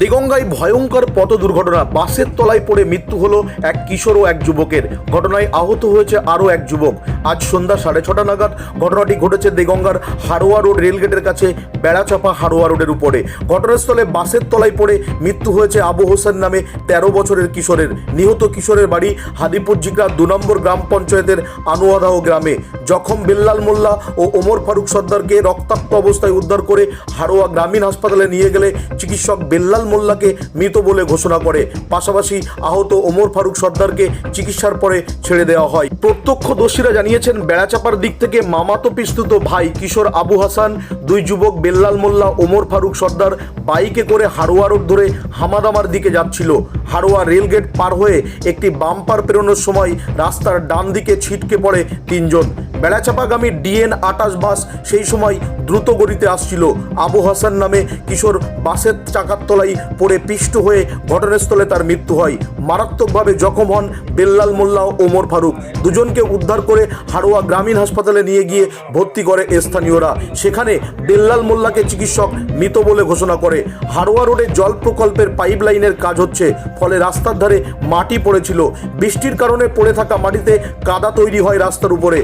দেগঙ্গায় ভয়ঙ্কর পথ দুর্ঘটনা বাসের তলায় পড়ে মৃত্যু হলো এক কিশোর ও এক যুবকের। ঘটনায় আহত হয়েছে আরও এক যুবক। আজ সন্ধ্যা সাড়ে ছটা নাগাদ ঘটনাটি ঘটেছে দেগঙ্গার হারোয়া রোড রেলগেটের কাছে, বেড়াচাপা হারোয়া রোডের উপরে। ঘটনাস্থলে বাসের তলায় পড়ে মৃত্যু হয়েছে আবু হোসেন নামে তেরো বছরের কিশোরের। নিহত কিশোরের বাড়ি হাদিপুর জিগরা দু নম্বর গ্রাম পঞ্চায়েতের আনোয়াদাহ গ্রামে। জখম বেল্লাল মোল্লা ও ওমর ফারুক সর্দারকে রক্তাক্ত অবস্থায় উদ্ধার করে হারোয়া গ্রামীণ হাসপাতালে নিয়ে গেলে চিকিৎসক বেল্লাল মোল্লাকে মৃত বলে ঘোষণা করে। পাশাপাশি আহত ওমর ফারুক সর্দারকে চিকিৎসার পরে ছেড়ে দেওয়া হয়। প্রত্যক্ষদর্শীরা জানিয়েছেন, বেড়াচাপার দিক থেকে মামাতো পিস্তুত ভাই কিশোর আবু হাসান, দুই যুবক বেল্লাল মোল্লা, ওমর ফারুক সর্দার বাইকে করে হারোয়া রোড ধরে হামাদামার দিকে যাচ্ছিল। হারোয়া রেলগেট পার হয়ে একটি বাম্পার পেরোনোর সময় রাস্তার ডান দিকে ছিটকে পড়ে তিনজন। বেড়াচাপাগামী ডিএন আটাশ বাস সেই সময় দ্রুত গতিতে আসছিল। আবু হাসান নামে কিশোর বাসের চাকার তলায় পড়ে পিষ্ট হয়ে ঘটনাস্থলে তার মৃত্যু হয়। মারাত্মকভাবে জখম হন বেল্লাল মোল্লা ও ওমর ফারুক। দুজনকে উদ্ধার করে হারোয়া গ্রামীণ হাসপাতালে নিয়ে গিয়ে ভর্তি করে স্থানীয়রা। সেখানে বেল্লাল মোল্লাকে চিকিৎসক মৃত বলে ঘোষণা করে। হারোয়া রোডে জল প্রকল্পের পাইপ লাইনের কাজ হচ্ছে, ফলে রাস্তার ধারে মাটি পড়েছিল। বৃষ্টির কারণে পড়ে থাকা মাটিতে কাদা তৈরি হয় রাস্তার উপরে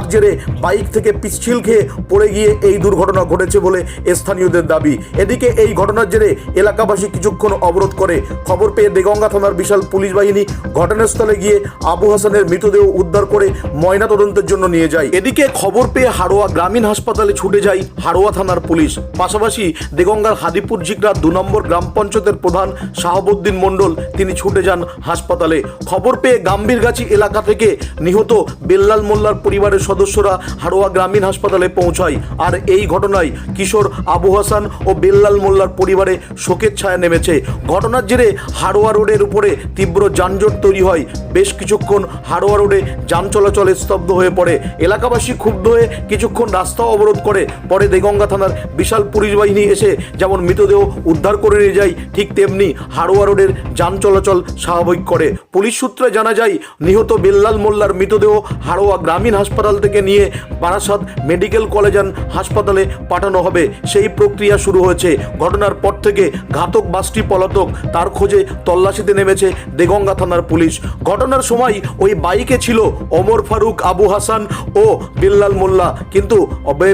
যার জেরে বাইক থেকে পিচ্ছিল খেয়ে পড়ে গিয়ে এই দুর্ঘটনা ঘটেছে বলে স্থানীয়দের দাবি। এদিকে এই ঘটনার জেরে এলাকাবাসী কিছুক্ষণ অবরোধ করে খবর পেয়ে দেগঙ্গা থানার বিশাল পুলিশ বাহিনী ঘটনাস্থলে গিয়ে আবু হাসানের মৃতদেহ উদ্ধার করে ময়নাতদন্তের জন্য নিয়ে যায়। এদিকে খবর পেয়ে হাড়োয়া গ্রামীণ হাসপাতালে ছুটে যায় হাড়োয়া থানার পুলিশ। পাশাপাশি দেগঙ্গার হাদিপুর জিগরা দু নম্বর গ্রাম পঞ্চায়েতের প্রধান শাহাবুদ্দিন মণ্ডল তিনি ছুটে যান হাসপাতালে। খবর পেয়ে গাম্ভীরগাছি এলাকা থেকে নিহত বেল্লাল মোল্লার পরিবারের সদস্যরা হাড়োয়া গ্রামীণ হাসপাতালে পৌঁছায়। আর এই ঘটনায় কিশোর আবু হাসান ও বেল্লাল মোল্লার পরিবারে শোকের ছায়া নেমেছে। ঘটনার জেরে হাড়োয়া রোডের উপরে তীব্র যানজট তৈরি হয়। বেশ কিছুক্ষণ হাড়োয়া রোডে যান চলাচলে স্তব্ধ হয়ে পড়ে। এলাকাবাসী ক্ষুব্ধ হয়ে কিছুক্ষণ রাস্তা অবরোধ করে। পরে দেগঙ্গা থানার বিশাল পুলিশ বাহিনী এসে যেমন মৃতদেহ উদ্ধার করে নিয়ে যায়, ঠিক তেমনি হাড়োয়া রোডের যান চলাচল স্বাভাবিক করে। পুলিশ সূত্রে জানা যায়, নিহত বেল্লাল মোল্লার মৃতদেহ হাড়োয়া গ্রামীণ হাসপাতাল থেকে নিয়ে বারাসাত মেডিকেল কলেজ অ্যান্ড হাসপাতালে পাঠানো হবে। সেই প্রক্রিয়া শুরু হয়েছে। ঘটনার পর থেকে ঘাতক বাসটি পলাতক, তার খোঁজে তল্লাশিতে নেমেছে দেগঙ্গা থানার পুলিশ। ঘটনার সময় ওই বাইকে ছিল ওমর ফারুক, আবু হাসান ও বিল্লাল মোল্লা। কিন্তু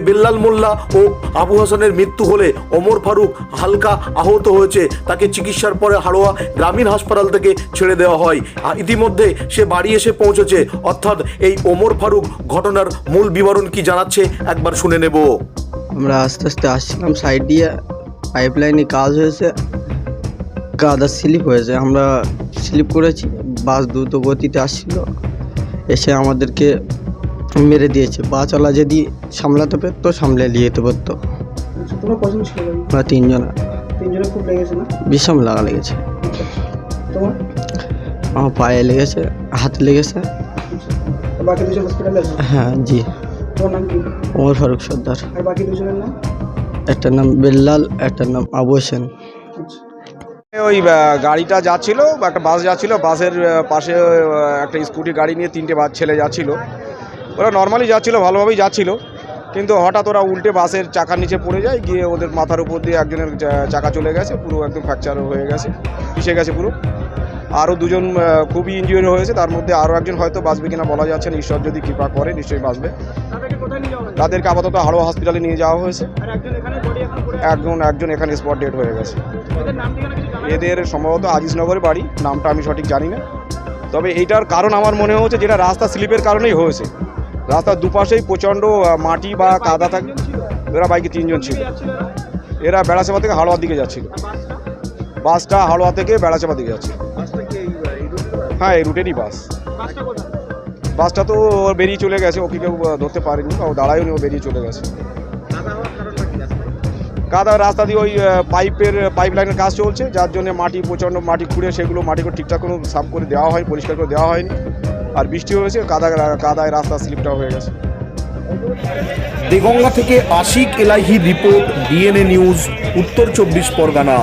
বিল্লাল মোল্লা ও আবু হাসানের মৃত্যু হলে ওমর ফারুক হালকা আহত হয়েছে। তাকে চিকিৎসার পরে হাড়োয়া গ্রামীণ হাসপাতাল থেকে ছেড়ে দেওয়া হয়। ইতিমধ্যে সে বাড়ি এসে পৌঁছেছে। অর্থাৎ এই ওমর ফারুক ঘটনার মূল বিবরণ কি জানাচ্ছে? একবার শুনে নেব। আমরা আস্তে আস্তে আসছিলাম সাইড দিয়ে। পাইপ লাইনে কাজ হয়েছে। কাদা স্লিপ হয়েছে। আমরা স্লিপ করেছি। বাস দ্রুত গতিতে আসছিল। এসে আমাদেরকে মেরে দিয়েছে। পা চলা যদি সামলাতে পারতো সামলে নিয়ে যেতে পারতো। তোমরা কজন ছিল আমরা তিনজন। তিনজনে খুব লেগেছে না? বিষম লাগা লেগেছে। তোমার? আমার পায়ে লেগেছে হাতে লেগেছে। বাকি দুজন হসপিটালে আছে হ্যাঁ জি। তোমার নাম কি? ওমর ফারুক সর্দার। আর বাকি দুজনের নাম? একটার নাম বেল্লাল একটার নাম আবু হোসেন। আচ্ছা। ওই গাড়িটা যাচ্ছিল বা একটা বাস যাচ্ছিল বাসের পাশে একটা স্কুটি গাড়ি নিয়ে তিনটে বাস ছেলে যাচ্ছিল। ওরা নর্মালি যাচ্ছিল ভালোভাবেই যাচ্ছিল কিন্তু হঠাৎ ওরা উল্টে বাসের চাকার নিচে পড়ে যায় গিয়ে ওদের মাথার উপর দিয়ে একজনের চাকা চলে গেছে পুরো একদম ফ্র্যাকচার হয়ে গেছে পিষে গেছে পুরো। আরও দুজন খুবই ইনজিওর হয়েছে তার মধ্যে আরও একজন হয়তো বাঁচবে কিনা বলা যাচ্ছে না ঈশ্বর যদি কৃপা করে নিশ্চয়ই বাঁচবে। তাদেরকে আপাতত হাড়োয়া হসপিটালে নিয়ে যাওয়া হয়েছে। একজন একজন এখানে স্পট ডেট হয়ে গেছে। এদের সম্ভবত আজিজনগরে বাড়ি নামটা আমি সঠিক জানি না। তবে এইটার কারণ আমার মনে হচ্ছে যেটা রাস্তা স্লিপের কারণেই হয়েছে। রাস্তার দুপাশেই প্রচণ্ড মাটি বা কাদা থাকে এরা বাইকে তিনজন ছিল। এরা? বেড়াচাপা থেকে হাওড়ার দিকে যাচ্ছিল। বাসটা? হাওড়া থেকে বেড়াচাপা দিকে যাচ্ছে হ্যাঁ এই রুটেরই বাস বাসটা তো বেরিয়ে চলে গেছে, ওকে কেউ ধরতে পারেনি, ও দাঁড়ায়নি ও বেরিয়ে চলে গেছে। কাদা রাস্তা দিয়ে ওই পাইপের পাইপ লাইনের কাজ চলছে, যার জন্য মাটি, প্রচণ্ড মাটি খুঁড়ে সেগুলো মাটিকে ঠিকঠাক কোনো সাফ করে দেওয়া হয় পরিষ্কার করে দেওয়া হয়নি। আর বৃষ্টি হয়েছে, কাদা, কাদায় রাস্তা স্লিপটা হয়ে গেছে। দেগঙ্গা থেকে Ashik Elahi report, DNA news, Uttar Chabbish Pargana.